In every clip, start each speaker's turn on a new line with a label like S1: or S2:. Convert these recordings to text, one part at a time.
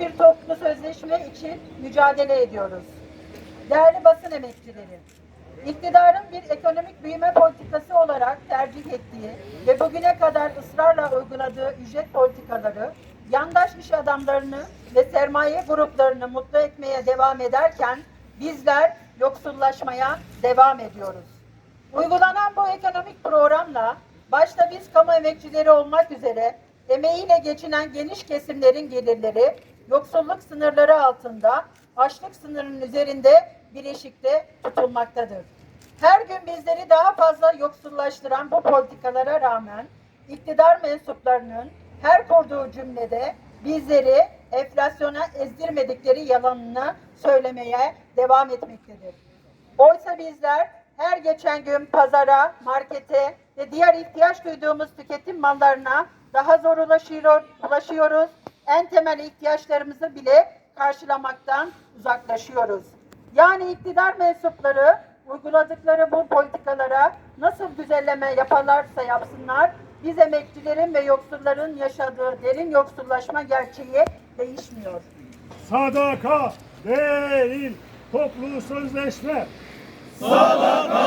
S1: bir toplu sözleşme için mücadele ediyoruz. Değerli basın emekçileri, iktidarın bir ekonomik büyüme politikası olarak tercih ettiği ve bugüne kadar ısrarla uyguladığı ücret politikaları, yandaş iş adamlarını ve sermaye gruplarını mutlu etmeye devam ederken bizler yoksullaşmaya devam ediyoruz. Uygulanan bu ekonomik programla başta biz kamu emekçileri olmak üzere emeğiyle geçinen geniş kesimlerin gelirleri yoksulluk sınırları altında açlık sınırının üzerinde bir eşikte tutulmaktadır. Her gün bizleri daha fazla yoksullaştıran bu politikalara rağmen iktidar mensuplarının her kurduğu cümlede bizleri enflasyona ezdirmedikleri yalanını söylemeye devam etmektedir. Oysa bizler her geçen gün pazara, markete ve diğer ihtiyaç duyduğumuz tüketim mallarına daha zor ulaşıyor, ulaşıyoruz. En temel ihtiyaçlarımızı bile karşılamaktan uzaklaşıyoruz. Yani iktidar mensupları uyguladıkları bu politikalara nasıl düzenleme yaparlarsa yapsınlar, biz emekçilerin ve yoksulların yaşadığı derin yoksullaşma gerçeği değişmiyor.
S2: Sadaka değil toplu sözleşme.
S1: Değerli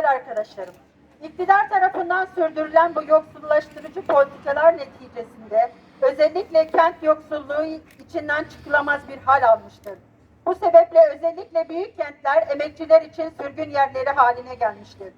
S1: mücadele arkadaşlarım, iktidar tarafından sürdürülen bu yoksullaştırıcı politikalar neticesinde özellikle kent yoksulluğu içinden çıkılamaz bir hal almıştır. Bu sebeple özellikle büyük kentler emekçiler için sürgün yerleri haline gelmiştir.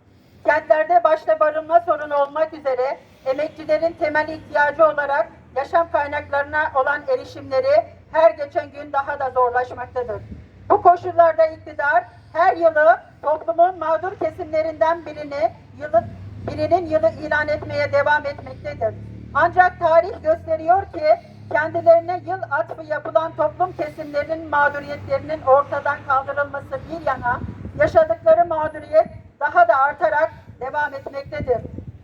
S1: Kentlerde başta barınma sorunu olmak üzere emekçilerin temel ihtiyacı olarak yaşam kaynaklarına olan erişimleri her geçen gün daha da zorlaşmaktadır. Bu koşullarda iktidar her yılı toplumun mağdur kesimlerinden birini yılı, birinin yılı ilan etmeye devam etmektedir. Ancak tarih gösteriyor ki kendilerine yıl atfı yapılan toplum kesimlerinin mağduriyetlerinin ortadan kaldırılması bir yana yaşadıkları mağduriyet daha da artarak devam etmektedir.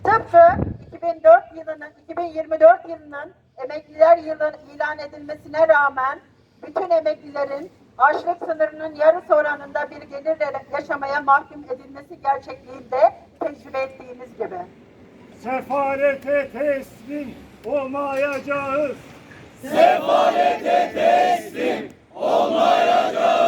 S1: Tıpkı 2004 yılının 2024 yılının emekliler yılı ilan edilmesine rağmen bütün emeklilerin açlık sınırının yarısı oranında bir gelirle yaşamaya mahkum edilmesi gerçekliğinde tecrübe ettiğimiz gibi.
S2: Sefalete teslim olmayacağız.
S3: Sefalete teslim olmayacağız.